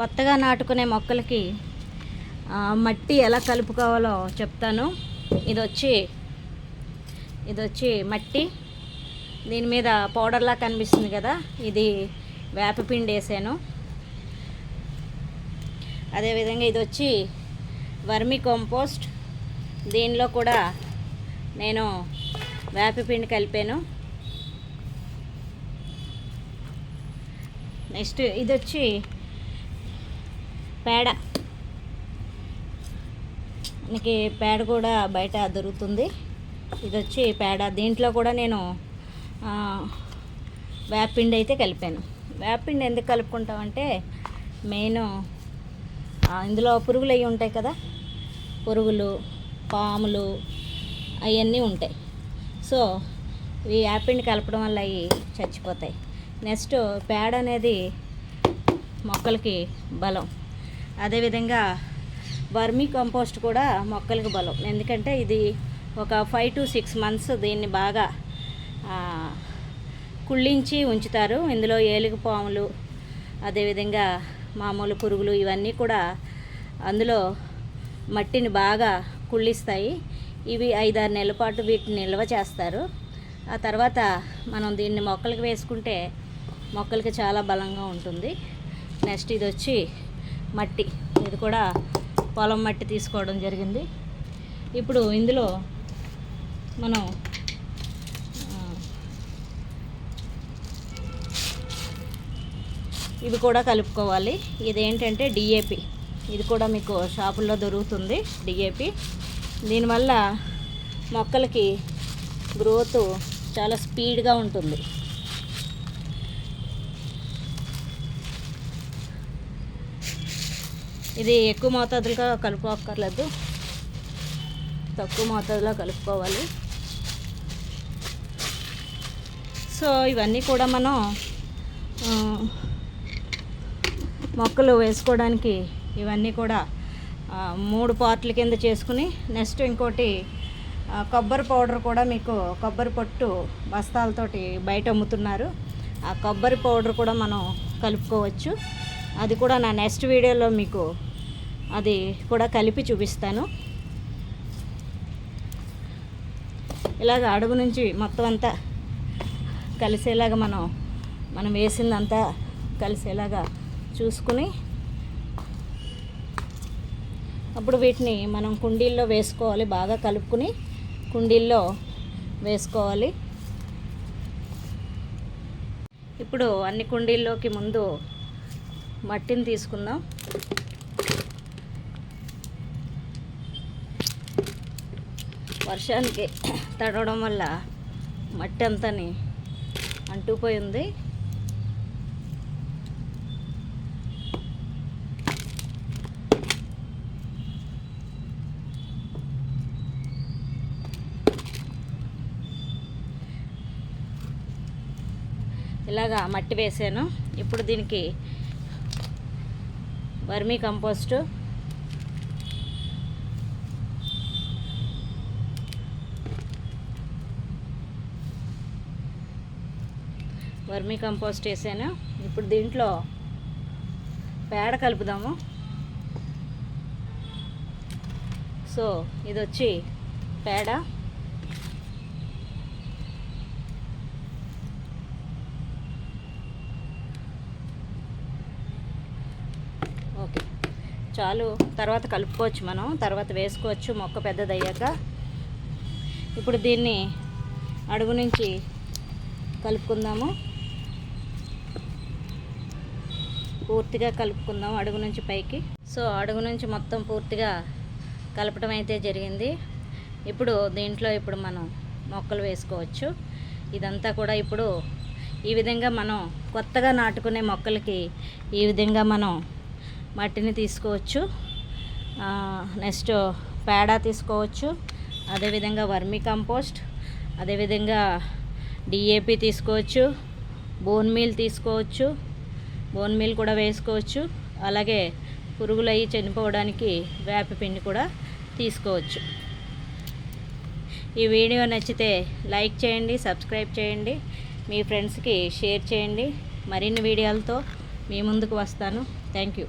కొత్తగా నాటుకునే మొక్కలకి మట్టి ఎలా కలుపుకోవాలో చెప్తాను. ఇది వచ్చి ఇది వచ్చి మట్టి. దీని మీద పౌడర్లా కనిపిస్తుంది కదా ఇది వేపపిండి వేసాను. అదేవిధంగా ఇది వచ్చి వర్మి కంపోస్ట్. దీనిలో కూడా నేను వేపపిండి కలిపాను. నెక్స్ట్ ఇది వచ్చి పేడ. మనకి పేడ కూడా బయట దొరుకుతుంది. ఇది వచ్చి పేడ. దీంట్లో కూడా నేను వేపిండి అయితే కలిపాను. వేపిండి ఎందుకు కలుపుకుంటామంటే మెయిన్ ఇందులో పురుగులు అవి ఉంటాయి కదా. పురుగులు పాములు అవన్నీ ఉంటాయి. సో ఈ యాపిండి కలపడం వల్ల అవి చచ్చిపోతాయి. నెక్స్ట్ పేడ అనేది మొక్కలకి బలం. అదేవిధంగా వర్మీ కంపోస్ట్ కూడా మొక్కలకు బలం. ఎందుకంటే ఇది ఒక ఫైవ్ టు సిక్స్ మంత్స్ దీన్ని బాగా కుళ్ళించి ఉంచుతారు. ఇందులో ఏలుగు పాములు అదేవిధంగా మామూలు పురుగులు ఇవన్నీ కూడా అందులో మట్టిని బాగా కుళ్ళిస్తాయి. ఇవి ఐదారు నెలల పాటు వీటిని నిల్వ చేస్తారు. ఆ తర్వాత మనం దీన్ని మొక్కలకి వేసుకుంటే మొక్కలకి చాలా బలంగా ఉంటుంది. నెక్స్ట్ ఇది వచ్చి మట్టి ఇది కూడా పొలం మట్టి తీసుకోవడం జరిగింది. ఇప్పుడు ఇందులో మనం ఇవి కూడా కలుపుకోవాలి. ఇదేంటంటే డిఏపి. ఇది కూడా మీకు షాపుల్లో దొరుకుతుంది డిఏపి. దీనివల్ల మొక్కలకి గ్రోత్ చాలా స్పీడ్గా ఉంటుంది. ఇది ఎక్కువ మోతాదులుగా కలుపుకోక్కర్లేదు. తక్కువ మోతాదులో కలుపుకోవాలి. సో ఇవన్నీ కూడా మనం మొక్కలు వేసుకోవడానికి ఇవన్నీ కూడా మూడు పార్ట్ల కింద చేసుకుని నెక్స్ట్ ఇంకోటి కొబ్బరి పౌడర్ కూడా మీకు కొబ్బరి పొట్టు బస్తాలతోటి బయట అమ్ముతున్నారు. ఆ కొబ్బరి పౌడర్ కూడా మనం కలుపుకోవచ్చు. అది కూడా నా నెక్స్ట్ వీడియోలో మీకు అది కూడా కలిపి చూపిస్తాను. ఇలాగ అడుగు నుంచి మొత్తం అంతా కలిసేలాగా మనం మనం వేసిందంతా కలిసేలాగా చూసుకుని అప్పుడు వీటిని మనం కుండీల్లో వేసుకోవాలి బాగా కలుపుకుని కుండీల్లో వేసుకోవాలి. ఇప్పుడు అన్ని కుండీల్లోకి ముందు మట్టిని తీసుకుందాం. వర్షానికి తడవడం వల్ల మట్టి అంతని అంటుపోయి ఉంది. ఇలాగా మట్టి వేసాను. ఇప్పుడు దీనికి వర్మీ కంపోస్టు. వర్మీ కంపోస్ట్ వేసాను. ఇప్పుడు దీంట్లో పేడ కలుపుదాము. సో ఇది వచ్చి పేడ. ఓకే. చాలు. తర్వాత కలుపుకోవచ్చు మనం. తర్వాత వేసుకోవచ్చు. మొక్క పెద్దదయ్యాక. ఇప్పుడు దీన్ని అడుగు నుంచి కలుపుకుందాము. పూర్తిగా కలుపుకుందాం అడుగు నుంచి పైకి. సో అడుగు నుంచి మొత్తం పూర్తిగా కలపడం అయితే జరిగింది. ఇప్పుడు దీంట్లో ఇప్పుడు మనం మొక్కలు వేసుకోవచ్చు. ఇదంతా కూడా ఇప్పుడు ఈ విధంగా మనం కొత్తగా నాటుకునే మొక్కలకి ఈ విధంగా మనం మట్టిని తీసుకోవచ్చు. నెక్స్ట్ పేడ తీసుకోవచ్చు. అదేవిధంగా వర్మీ కంపోస్ట్ అదేవిధంగా డిఏపి తీసుకోవచ్చు బోన్ మీల్ తీసుకోవచ్చు బోన్ మీల్ కూడా వేసుకోవచ్చు. అలాగే పురుగులు అవి చనిపోవడానికి వేపపిండి కూడా తీసుకోవచ్చు. ఈ వీడియో నచ్చితే లైక్ చేయండి సబ్స్క్రైబ్ చేయండి మీ ఫ్రెండ్స్కి షేర్ చేయండి. మరిన్ని వీడియోలతో మీ ముందుకు వస్తాను. Thank you.